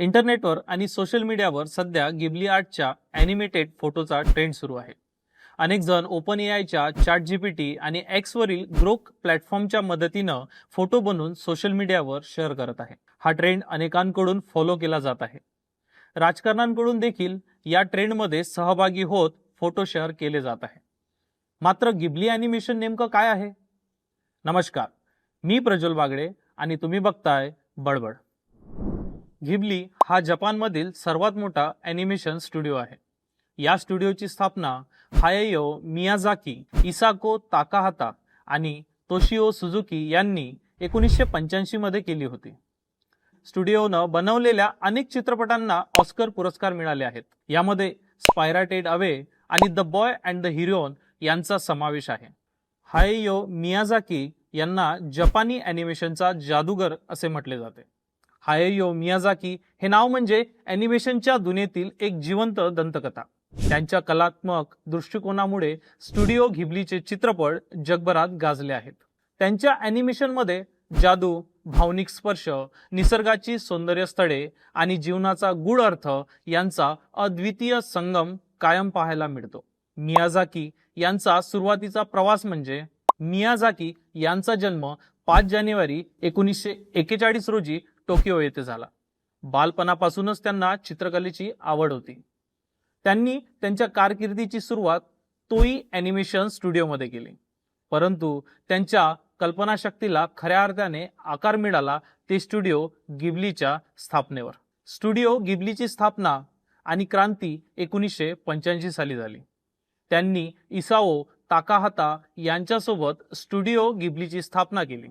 इंटरनेटवर आणि सोशल मीडियावर सध्या गिबली आर्टच्या ॲनिमेटेड फोटोचा ट्रेंड सुरू आहे. अनेक जण ओपन ए आयच्या चॅट जीपीटी आणि एक्सवरील ग्रोक प्लॅटफॉर्मच्या मदतीनं फोटो बनवून सोशल मीडियावर शेअर करत आहे. हा ट्रेंड अनेकांकडून फॉलो केला जात आहे. राजकारणांकडून देखील या ट्रेंडमध्ये सहभागी होत फोटो शेअर केले जात आहे. मात्र गिबली ॲनिमेशन नेमकं काय आहे? नमस्कार. मी प्रज्वल बागडे आणि तुम्ही बघताय बडबड. घिबली हा जपानमधील सर्वात मोठा ॲनिमेशन स्टुडिओ आहे. या स्टुडिओची स्थापना हाययो मियाझाकी इसाको ताकाहाता आणि तोशिओ सुझुकी यांनी एकोणीसशे पंच्याऐंशी मध्ये केली होती. स्टुडिओनं बनवलेल्या अनेक चित्रपटांना ऑस्कर पुरस्कार मिळाले आहेत. यामध्ये स्पायराटेड अवे आणि the boy and the heron यांचा समावेश आहे. हाययो मियाझाकी यांना जपानी ॲनिमेशनचा जादूगर असे म्हटले जाते. हाययो मियाझाकी हे नाव म्हणजे ॲनिमेशनच्या दुनियेतील एक जिवंत दंतकथा. त्यांच्या कलात्मक दृष्टिकोनामुळे स्टुडिओ घिबलीचे चित्रपट जगभरात गाजले आहेत. त्यांच्या ॲनिमेशनमध्ये जादू भावनिक स्पर्श निसर्गाची सौंदर्य स्थळे आणि जीवनाचा गूढ अर्थ यांचा अद्वितीय संगम कायम पाहायला मिळतो. मियाझाकी यांचा सुरुवातीचा प्रवास म्हणजे मियाझाकी यांचा जन्म पाच जानेवारी एकोणीसशे एकेचाळीस रोजी टोकियो येथे झाला. बालपणापासूनच त्यांना चित्रकलेची आवड होती. त्यांनी त्यांच्या कारकिर्दीची सुरुवात तोई ॲनिमेशन स्टुडिओमध्ये केली. परंतु त्यांच्या कल्पनाशक्तीला खऱ्या अर्थाने आकार मिळाला ते स्टुडिओ गिबलीच्या स्थापनेवर. स्टुडिओ गिबलीची स्थापना आणि क्रांती एकोणीसशे पंच्याऐंशी साली झाली. त्यांनी इसाओ ताकाहाता यांच्यासोबत स्टुडिओ गिबलीची स्थापना केली.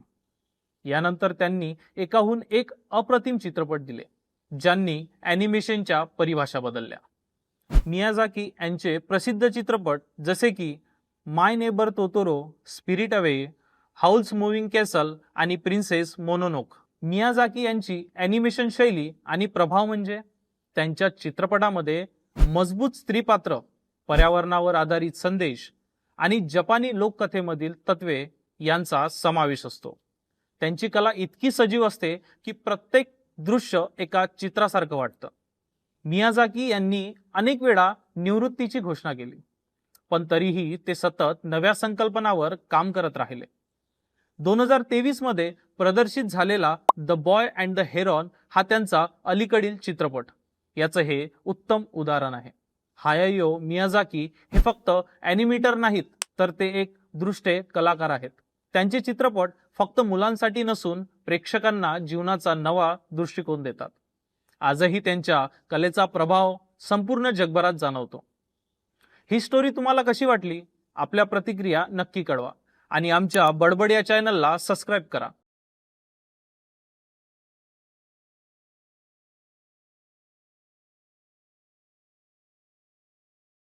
यानंतर त्यांनी एकाहून एक अप्रतिम चित्रपट दिले ज्यांनी ॲनिमेशनच्या परिभाषा बदलल्या. मियाझाकी यांचे प्रसिद्ध चित्रपट जसे की my neighbour Totoro spirited away Howl's moving castle आणि प्रिन्सेस मोनोनोक मियाझाकी यांची ॲनिमेशन शैली आणि प्रभाव म्हणजे त्यांच्या चित्रपटामध्ये मजबूत स्त्रीपात्र पर्यावरणावर आधारित संदेश आणि जपानी लोककथेमधील तत्वे यांचा समावेश असतो. त्यांची कला इतकी सजीव असते की प्रत्येक दृश्य एका चित्रासारखं वाटतं. मियाझाकी यांनी अनेक वेळा निवृत्तीची घोषणा केली पण तरीही ते सतत नव्या संकल्पनावर काम करत राहिले. दोन हजार तेवीसमध्ये प्रदर्शित झालेला the boy and the heron हा त्यांचा अलीकडील चित्रपट. याचं हे उत्तम उदाहरण आहे. हायायो मियाझाकी हे फक्त ॲनिमेटर नाहीत तर ते एक दृष्टे कलाकार आहेत. त्यांचे चित्रपट फक्त मुलांसाठी नसून प्रेक्षकांना जीवनाचा नवा दृष्टिकोन देतात. आजही त्यांच्या कलेचा प्रभाव संपूर्ण जगभरात जाणवतो. ही स्टोरी तुम्हाला कशी वाटली? आपल्या प्रतिक्रिया नक्की कळवा. आणि आमच्या बडबड या चॅनलला सबस्क्राईब करा.